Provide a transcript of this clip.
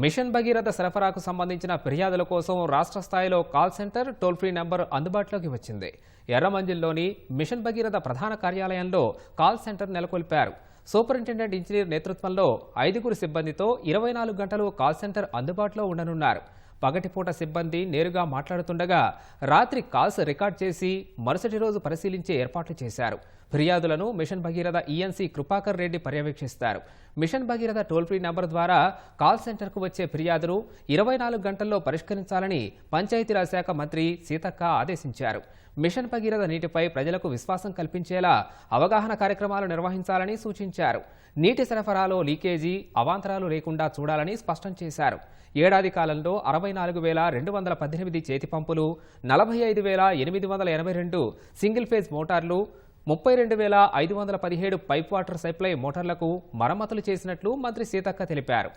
Machine Bhagiratha సరఫరాకు సంబంధించిన ఫిర్యాదుల కోసం రాష్ట్ర స్థాయిలో call center toll free number అందుబాటులోకి వచ్చింది. ఎర్రమంజిల్లోని మిషన్ భగీరథ ప్రధాన కార్యాలయంలో కాల్ సెంటర్ నెలకొల్పారు. సూపరింటెండెంట్ ఇంజనీర్ నేతృత్వంలో ఐదుగురు సిబ్బందితో ఇరవై నాలుగు గంటలు కాల్ సెంటర్ అందుబాటులో ఉండనున్నారు. పగటిపూట సిబ్బంది నేరుగా మాట్లాడుతుండగా రాత్రి కాల్స్ రికార్డ్ చేసి మరుసటి రోజు పరిశీలించే ఏర్పాట్లు చేశారు. ఫిర్యాదులను మిషన్ భగీరథ ఈఎన్సీ కృపాకర్ రెడ్డి పర్యవేక్షిస్తారు. Mission Bhagiratha toll free number ద్వారా కాల్ సెంటర్కు వచ్చే ఫిర్యాదులు ఇరవై నాలుగు గంటల్లో పరిష్కరించాలని పంచాయతీరాజ్ శాఖ మంత్రి సీతక్క ఆదేశించారు. మిషన్ భగీరథ నీటిపై ప్రజలకు విశ్వాసం కల్పించేలా అవగాహన కార్యక్రమాలు నిర్వహించాలని సూచించారు. నీటి సరఫరాలో లీకేజీ అవాంతరాలు లేకుండా చూడాలని స్పష్టం చేశారు. ఏడాది కాలంలో అరవై అరవై నాలుగు వేల రెండు వందల పద్దెనిమిది చేతి పంపులు నలభై ఐదు వేల ఎనిమిది వందల ఎనభై రెండు సింగిల్ ఫేజ్ మోటార్లు ముప్పై రెండు వేల ఐదు వందల పదిహేడు పైప్ వాటర్ సప్లై మోటార్లకు మరమ్మతులు చేసినట్లు మంత్రి సీతక్క తెలిపారు.